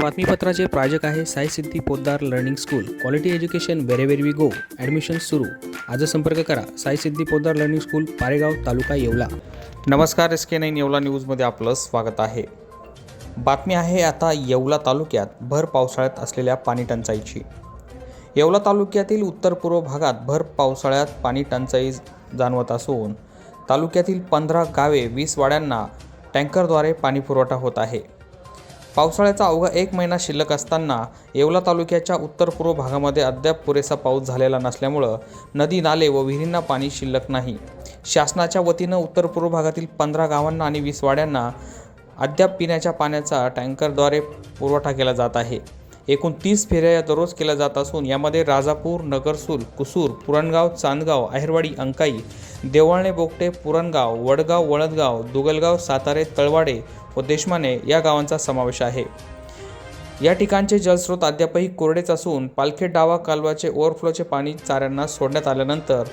बातमीपत्राचे प्रायोजक आहे Sai Siddhi Poddar learning school. Quality education wherever we go admission सुरू. आज संपर्क करा. Sai Siddhi Poddar learning school Paregaon taluka Yeola. नमस्कार एस के नाईन येवला न्यूजमध्ये आपलं स्वागत आहे. बातमी आहे आता येवला तालुक्यात भर पावसाळ्यात असलेल्या पाणी टंचाईची. येवला तालुक्यातील उत्तर पूर्व भागात भर पावसाळ्यात पाणी टंचाई जाणवत असून तालुक्यातील पंधरा गावे वीस वाड्यांना टँकरद्वारे पाणीपुरवठा होत आहे. पावसाळ्याचा अवघा एक महिना शिल्लक असताना येवला तालुक्याच्या उत्तर पूर्व भागामध्ये अद्याप पुरेसा पाऊस झालेला नसल्यामुळं नदी नाले व विहिरींना पाणी शिल्लक नाही. शासनाच्या वतीनं उत्तर पूर्व भागातील पंधरा गावांना आणि वीस वाड्यांना अद्याप पिण्याच्या पाण्याचा टँकरद्वारे पुरवठा केला जात आहे. एकूण तीस फेऱ्या या दररोज केल्या जात असून यामध्ये राजापूर नगरसूल कुसूर पुरणगाव चांदगाव आहेरवाडी अंकाई देवळणे बोगटे पुरणगाव वडगाव वळदगाव दुगलगाव सातारे तळवाडे व देशमाने या गावांचा समावेश आहे. या ठिकाणचे जलस्रोत अद्यापही कोरडेच असून पालखेड डावा कालवाचे ओव्हरफ्लोचे पाणी चाऱ्यांना सोडण्यात आल्यानंतर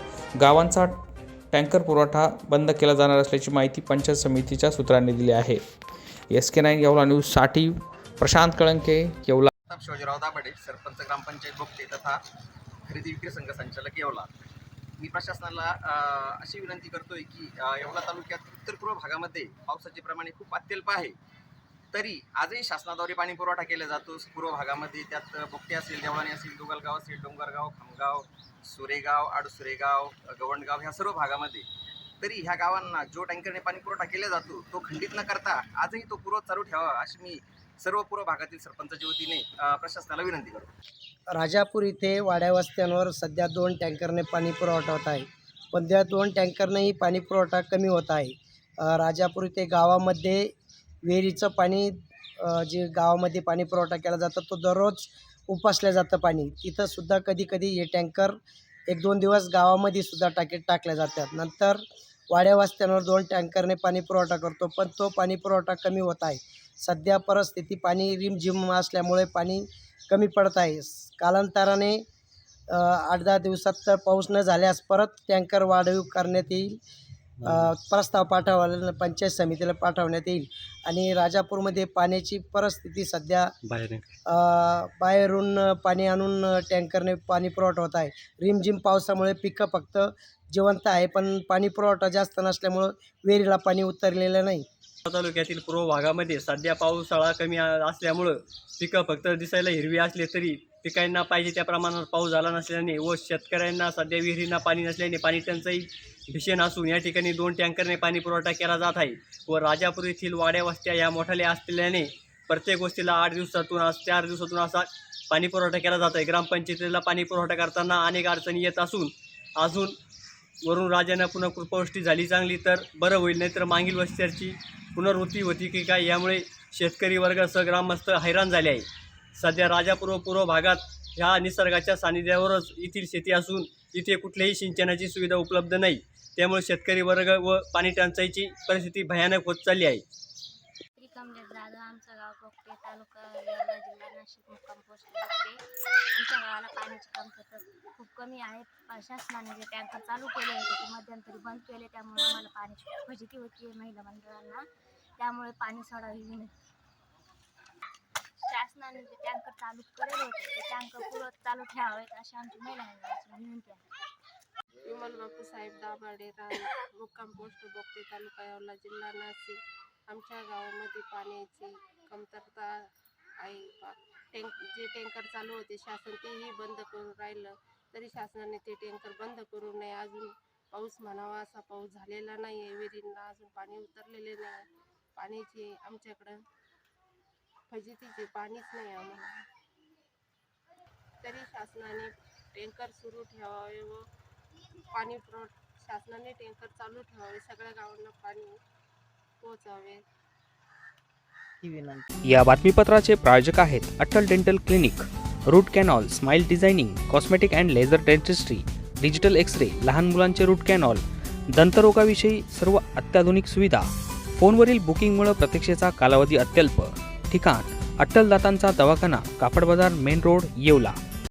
गावांचा टँकर पुरवठा बंद केला जाणार असल्याची माहिती पंचायत समितीच्या सूत्रांनी दिली आहे. एस के नाईन येवला न्यूजसाठी प्रशांत कळंके येवला शिवाजीराव दाभाडे सरपंच ग्रामपंचायत भोगते तथा खरेदी विक्री संघ संचालक येवला. मी प्रशासनाला अशी विनंती करतोय की येवला तालुक्यात उत्तर पूर्व भागामध्ये पावसाचे प्रमाण खूप अत्यल्प आहे. तरी आजही शासनाद्वारे पाणी पुरवठा केला जातो. पूर्व भागामध्ये त्यात बोगटे असेल देवळाणी असेल दुगलगाव असेल डोंगरगाव खामगाव सुरेगाव आडसुरेगाव गवंडगाव ह्या सर्व भागामध्ये. तरी ह्या गावांना जो टँकरने पाणी पुरवठा केला जातो तो खंडित न करता आजही तो पुरवठा चालू ठेवावा अशी मी सर्व पूर्व भागातील सरपंचाच्या वतीने प्रशासनाला विनंती करतो राजापूर इथे वाड्या वस्त्यांवर सध्या दोन टँकरने पाणी पुरवठा होत आहे. पण त्या दोन टँकरनेही पाणी पुरवठा कमी होत आहे. राजापूर इथे गावामध्ये विहिरीचं पाणी जे गावामध्ये पाणी पुरवठा केला जातो तो दररोज उपासल्या जातं पाणी. तिथंसुद्धा कधी कधी हे टँकर एक दोन दिवस गावामध्ये सुद्धा टाकीत टाकल्या जातात. नंतर वाड्या वस्त्यांवर दोन टँकरने पाणी पुरवठा करतो पण तो पाणी पुरवठा कमी होत आहे. सध्या परिस्थिती पाणी रिमझिम असल्यामुळे पाणी कमी पडत आहे. कालांतराने आठ दहा दिवसात तर पाऊस न झाल्यास परत टँकर वाढीव करण्यात येईल. प्रस्ताव पाठवायला पंचायत समितीला पाठवण्यात येईल. आणि राजापूरमध्ये पाण्याची परिस्थिती सध्या अ, बाहेरून पाणी आणून टँकरने पाणी पुरवठा होत आहे. रिमझिम पावसामुळे पिकं फक्त जिवंत आहे पण पाणी पुरवठा जास्त नसल्यामुळं विहिरीला पाणी उतरलेलं नाही. तालुक्यातील पूर्व भागामध्ये सध्या पावसाळा कमी असल्यामुळं पिकं फक्त दिसायला हिरवी असले तरी पिकांना पाहिजे त्या प्रमाणात पाऊस झाला नसल्याने व शेतकऱ्यांना सध्या विहिरींना पाणी नसल्याने पाणी टंचाई भीषण असून या ठिकाणी दोन टँकरने पाणी पुरवठा केला जात आहे व राजापूर येथील वाड्या वस्त्या या मोठाल्या असलेल्याने प्रत्येक गोष्टीला आठ दिवसातून आज चार दिवसातून असा पाणी पुरवठा केला जात आहे. ग्रामपंचायतीला पाणी पुरवठा करताना अनेक अडचणी येत असून अजून वरून राजांना पुन्हा कृपावृष्टी झाली चांगली तर बरं होईल नाहीतर मागील वस्त्याची पुनर्वृत्ती होती की काय यामुळे शेतकरी वर्ग ग्रामस्थ हैराण झाले आहे. सध्या राजापूर्व पूर्व भागात ह्या निसर्गाच्या सानिध्यावरच येथील शेती असून इथे कुठल्याही सिंचनाची सुविधा उपलब्ध नाही. त्यामुळे शेतकरी वर्ग व पाणी टंचाईची परिस्थिती भयानक होत चालली आहे. आमचं गाव पोकटे तालुका येवला जिल्हा नाशिक मुक्काम पोस्ट पोकटे आमच्या गावाला पाण्याची कमतरता खूप कमी आहे. प- शासनाने जे टँकर चालू केले होते ते मध्यंतरी बंद केले. त्यामुळे आम्हाला पाण्याची फजिती होती महिला मंडळांना. त्यामुळे पाणी सोडावी विनंती. शासनाने जे टँकर चालू करेल होते ते टँकर पुढं चालू ठेवावेत अशी आमची महिला विनंती आहे विमल बापू साहेब दाभाडे राहणार मुक्काम पोस्ट बोगते तालुका यावला जिल्हा नाशिक. आमच्या गावामध्ये पाण्याची कमतरता आहे. टँक जे टँकर चालू होते शासन तेही बंद करून राहिलं. तरी शासनाने ते टँकर बंद करू नये. अजून पाऊस म्हणावा असा पाऊस झालेला नाही आहे विहिरींना अजून पाणी उतरलेले नाही पाण्याची आमच्याकडं फजितीचे पाणीच नाही आम्हाला. तरी शासनाने टँकर सुरू ठेवावे व पाणी पुरव शासनाने टँकर चालू ठेवावे सगळ्या गावांना पाणी पोहोचावे. ही विनंती. या बातमीपत्राचे प्रायोजक आहेत Atal dental clinic root canal smile designing cosmetic and laser dentistry digital X ray लहान मुलांचे रूट कॅनॉल दंतरोगाविषयी सर्व अत्याधुनिक सुविधा. फोनवरील बुकिंगमुळे प्रतीक्षेचा कालावधी अत्यल्प. ठिकाण. अट्टलदातांचा दवाखाना कापड बाजार मेन रोड येवला.